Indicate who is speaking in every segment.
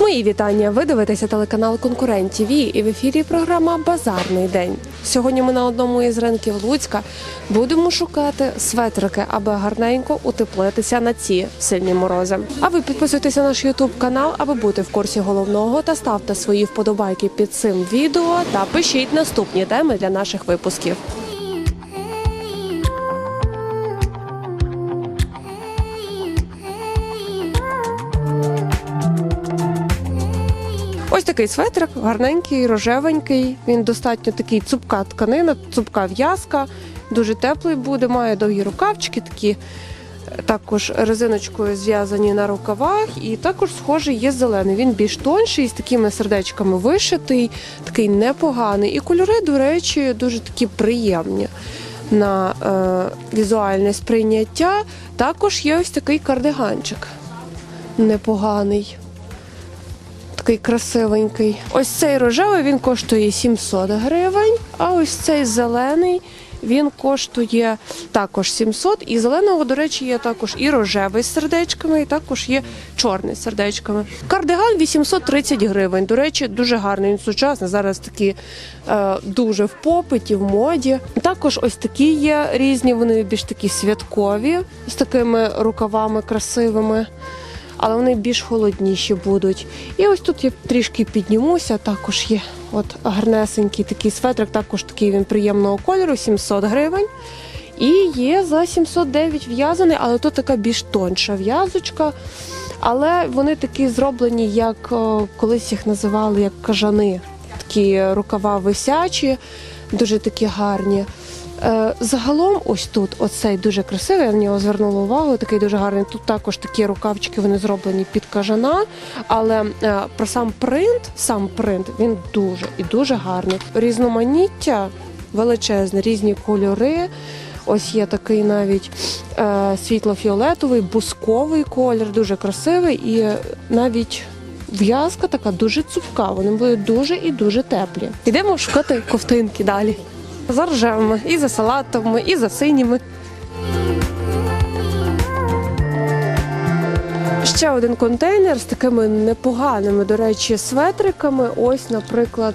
Speaker 1: Мої вітання. Ви дивитеся телеканал Конкурент ТВ і в ефірі програма Базарний день. Сьогодні ми на одному із ринків Луцька будемо шукати светрики, аби гарненько утеплитися на ці сильні морози. А ви підписуйтеся на наш Ютуб канал, аби бути в курсі головного та ставте свої вподобайки під цим відео та пишіть наступні теми для наших випусків. Ось такий светрик, гарненький, рожевенький. Він достатньо такий цупка тканина, цупка в'язка, дуже теплий буде, має довгі рукавчики, такі також резиночкою зв'язані на рукавах, і також схожий є зелений. Він більш тонший, з такими сердечками вишитий, такий непоганий. І кольори, до речі, дуже такі приємні. На е, візуальне сприйняття також є ось такий кардиганчик непоганий такий красивенький. Ось цей рожевий він коштує 700 гривень, а ось цей зелений він коштує також 700. І зеленого, до речі, є також і рожевий з сердечками, і також є чорний з сердечками. Кардиган 830 гривень. До речі, дуже гарний. Він сучасний. Зараз такі е, дуже в попиті, в моді. Також ось такі є різні. Вони більш такі святкові з такими рукавами красивими але вони більш холодніші будуть. І ось тут я трішки піднімуся. Також є от гарнесенький такий светрик, також такий він приємного кольору, 700 гривень. І є за 709 в'язаний, але тут така більш тонша в'язочка. Але вони такі зроблені, як о, колись їх називали як кажани. Такі рукава висячі, дуже такі гарні. Е, Загалом, ось тут, оцей дуже красивий, я на нього звернула увагу, такий дуже гарний. Тут також такі рукавчики вони зроблені під кажана, але е, про сам принт, сам принт, він дуже і дуже гарний. Різноманіття величезне, різні кольори. Ось є такий навіть е, світло-фіолетовий, бусковий колір, дуже красивий, і навіть в'язка така дуже цупка. Вони будуть дуже і дуже теплі. Йдемо шукати ковтинки далі. За рожевими, і за салатовими, і за синіми. Ще один контейнер з такими непоганими, до речі, светриками. Ось, наприклад,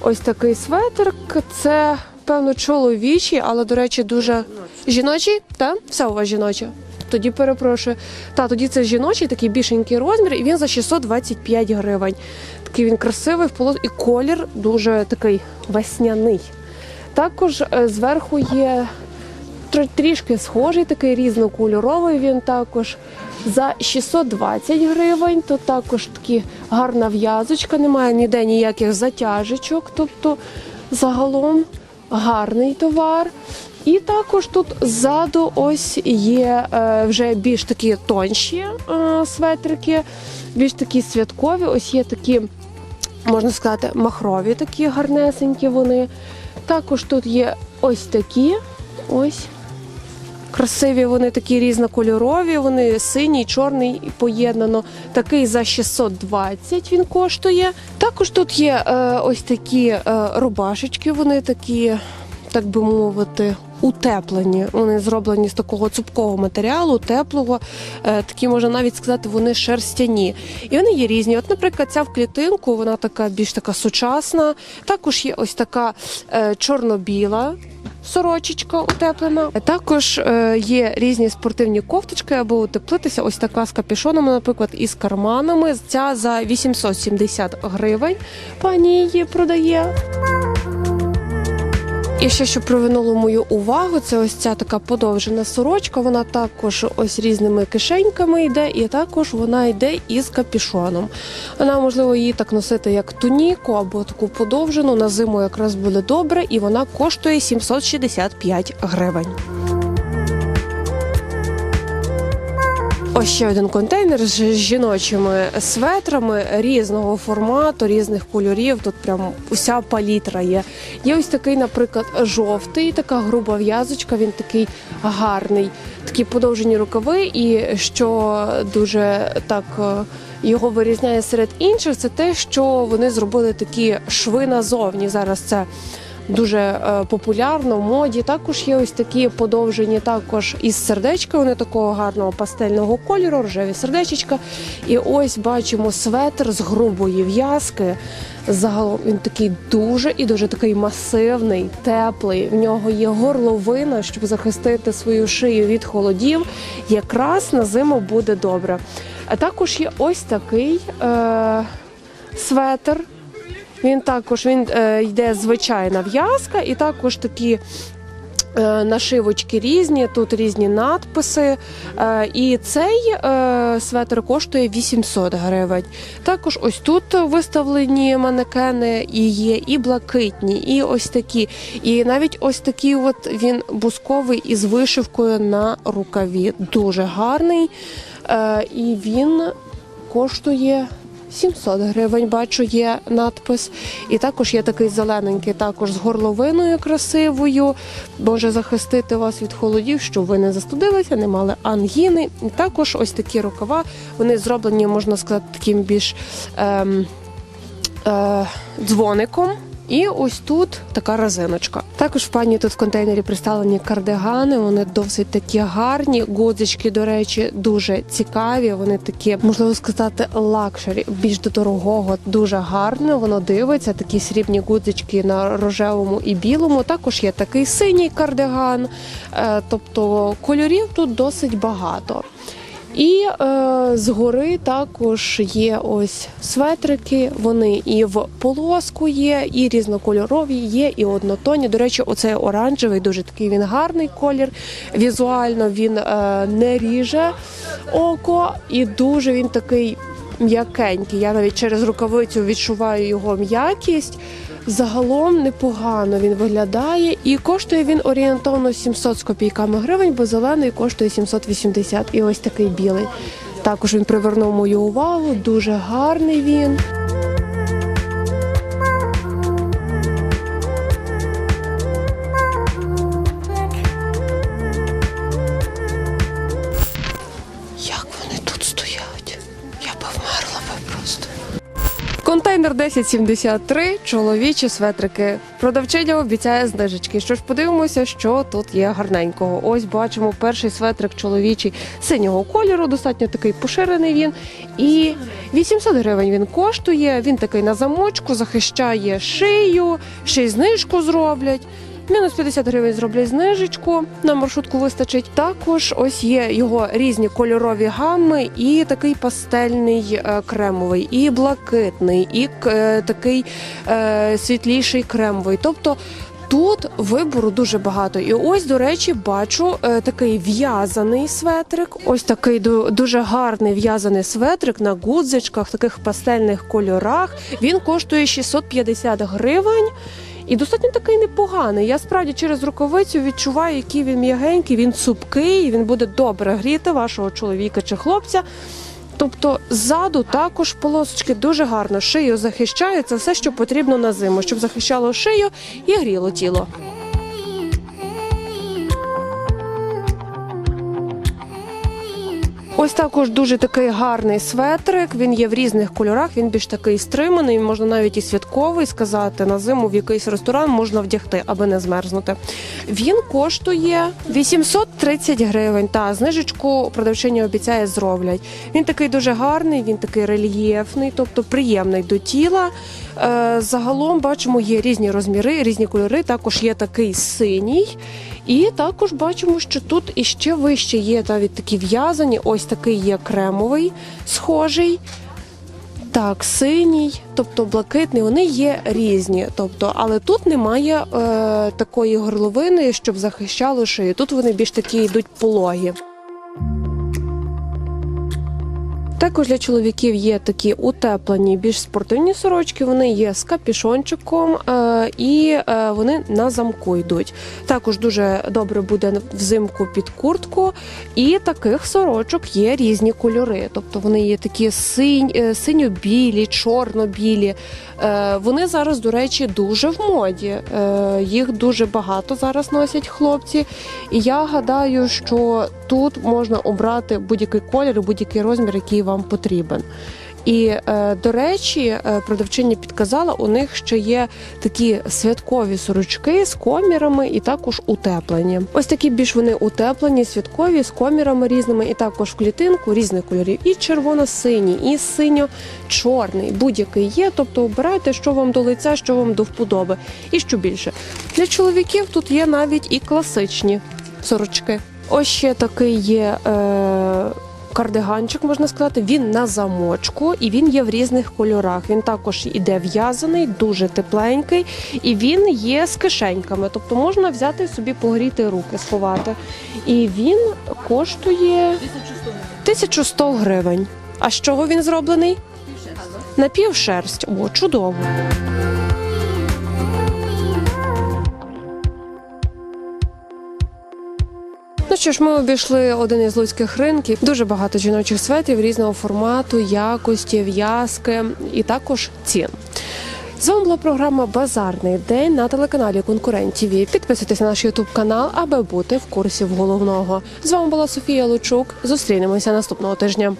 Speaker 1: ось такий светрик. Це, певно, чоловічий, але, до речі, дуже жіночий. Та? Все у вас жіноче. Тоді перепрошую. Та тоді це жіночий, такий більшенький розмір, і він за 625 гривень. Такий він красивий в полос... і колір дуже такий весняний. Також е, зверху є трішки схожий, такий різнокольоровий він також. За 620 гривень, то також такі гарна в'язочка, немає ніде ніяких затяжечок, тобто загалом гарний товар. І також тут ззаду ось є е, вже більш такі тонші е, светрики, більш такі святкові. Ось є такі можна сказати, махрові такі гарнесенькі вони. Також тут є ось такі. Ось. Красиві вони такі різнокольорові, вони синій, чорний поєднано. Такий за 620 він коштує. Також тут є е, ось такі е, рубашечки, вони такі, так би мовити, утеплені. Вони зроблені з такого цупкого матеріалу, теплого. Е, такі можна навіть сказати, вони шерстяні. І вони є різні. От, наприклад, ця в клітинку, вона така більш така сучасна. Також є ось така е, чорно-біла. Сорочечка утеплена. Також е, є різні спортивні кофточки, аби утеплитися. Ось така з капюшоном, наприклад, і з карманами. Ця за 870 гривень. Пані її продає. І ще що привернуло мою увагу, це ось ця така подовжена сорочка. Вона також ось різними кишеньками йде, і також вона йде із капішоном. Вона можливо її так носити як туніку або таку подовжену. На зиму якраз буде добре, і вона коштує 765 гривень. Ось ще один контейнер з жіночими светрами різного формату, різних кольорів. Тут прям уся палітра є. Є ось такий, наприклад, жовтий, така груба в'язочка. Він такий гарний, такі подовжені рукави. І що дуже так е, його вирізняє серед інших, це те, що вони зробили такі шви назовні. Зараз це дуже е, популярно в моді. Також є ось такі подовжені, також із сердечка. Вони такого гарного пастельного кольору, рожеві сердечечка. І ось бачимо светр з грубої в'язки. Загалом він такий дуже і дуже такий масивний, теплий. В нього є горловина, щоб захистити свою шию від холодів. Якраз на зиму буде добре. А також є ось такий е- светр. Він також він е, йде звичайна в'язка, і також такі. е, Нашивочки різні, тут різні надписи. Е, І цей светр коштує 800 гривень. Також ось тут виставлені манекени і є і блакитні, і ось такі. І навіть ось такий от він бусковий із вишивкою на рукаві. Дуже гарний. І він коштує 700 гривень, бачу, є надпис. І також є такий зелененький, також з горловиною красивою. Може захистити вас від холодів, щоб ви не застудилися, не мали ангіни. І також ось такі рукава. Вони зроблені, можна сказати, таким більш ем, е, дзвоником. І ось тут така резиночка. Також в пані тут в контейнері представлені кардигани. Вони досить такі гарні. Гудзички, до речі, дуже цікаві. Вони такі, можливо сказати, лакшері, більш до дорогого, дуже гарно. Воно дивиться. Такі срібні гудзички на рожевому і білому. Також є такий синій кардиган. Е, Тобто кольорів тут досить багато. І е, згори також є ось светрики. Вони і в полоску є, і різнокольорові є, і однотонні. До речі, оцей оранжевий, дуже такий він гарний колір. Візуально він е, не ріже око, і дуже він такий м'якенький. Я навіть через рукавицю відчуваю його м'якість. Загалом непогано він виглядає і коштує він орієнтовно 700 з копійками гривень, бо зелений коштує 780. І ось такий білий. Також він привернув мою увагу. Дуже гарний він. Контейнер 1073, чоловічі светрики. Продавчиня обіцяє знижечки. Що ж, подивимося, що тут є гарненького. Ось бачимо перший светрик чоловічий синього кольору, достатньо такий поширений він. І 800 гривень він коштує. Він такий на замочку, захищає шию, ще й знижку зроблять. Мінус 50 гривень зроблять знижечку, на маршрутку вистачить. Також ось є його різні кольорові гамми, і такий пастельний е, кремовий, і блакитний, і е, такий е, світліший кремовий. Тобто Тут вибору дуже багато. І ось, до речі, бачу такий в'язаний светрик. Ось такий ду- дуже гарний в'язаний светрик на гудзичках, таких пастельних кольорах. Він коштує 650 гривень. І достатньо такий непоганий. Я справді через рукавицю відчуваю, який він м'ягенький, він цупкий, він буде добре гріти вашого чоловіка чи хлопця. Тобто ззаду також полосочки дуже гарно шию захищають. Це все, що потрібно на зиму, щоб захищало шию і гріло тіло. Ось також дуже такий гарний светрик. Він є в різних кольорах. Він більш такий стриманий. Можна навіть і святковий сказати. На зиму в якийсь ресторан можна вдягти, аби не змерзнути. Він коштує 830 гривень. Та знижечку продавчиня обіцяє зроблять. Він такий дуже гарний, він такий рельєфний, тобто приємний до тіла. Е, Загалом бачимо, є різні розміри, різні кольори. Також є такий синій. І також бачимо, що тут іще вище є навіть такі в'язані. Ось такий є кремовий, схожий. Так, синій, тобто блакитний, вони є різні. Тобто, але тут немає е, такої горловини, щоб захищало шию. Тут вони більш такі йдуть пологі. Також для чоловіків є такі утеплені, більш спортивні сорочки. Вони є з капішончиком е, і е, вони на замку йдуть. Також дуже добре буде взимку під куртку. І таких сорочок є різні кольори. Тобто вони є такі синь, е, синьо-білі, чорно-білі. Вони зараз, до речі, дуже в моді. Їх дуже багато зараз носять хлопці. І я гадаю, що тут можна обрати будь-який колір, будь-який розмір, який вам потрібен. І е, до речі, е, продавчиня підказала, у них ще є такі святкові сорочки з комірами і також утеплені. Ось такі більш вони утеплені, святкові з комірами різними, і також в клітинку різних кольорів. І червоно-синій, і синьо-чорний. Будь-який є. Тобто обирайте, що вам до лиця, що вам до вподоби. І що більше для чоловіків тут є навіть і класичні сорочки. Ось ще такий є. Е- Кардиганчик можна сказати, він на замочку і він є в різних кольорах. Він також іде в'язаний, дуже тепленький, і він є з кишеньками. Тобто можна взяти собі погріти руки, сховати. І він коштує 1100 гривень. А з чого він зроблений? Напівшерсть. О, чудово. Що ж, ми обійшли один із луцьких ринків. Дуже багато жіночих светів різного формату, якості, в'язки і також цін. З вами була програма Базарний день на телеканалі Конкурент ТВ. Підписуйтесь на наш Ютуб канал, аби бути в курсі головного. З вами була Софія Лучук. Зустрінемося наступного тижня.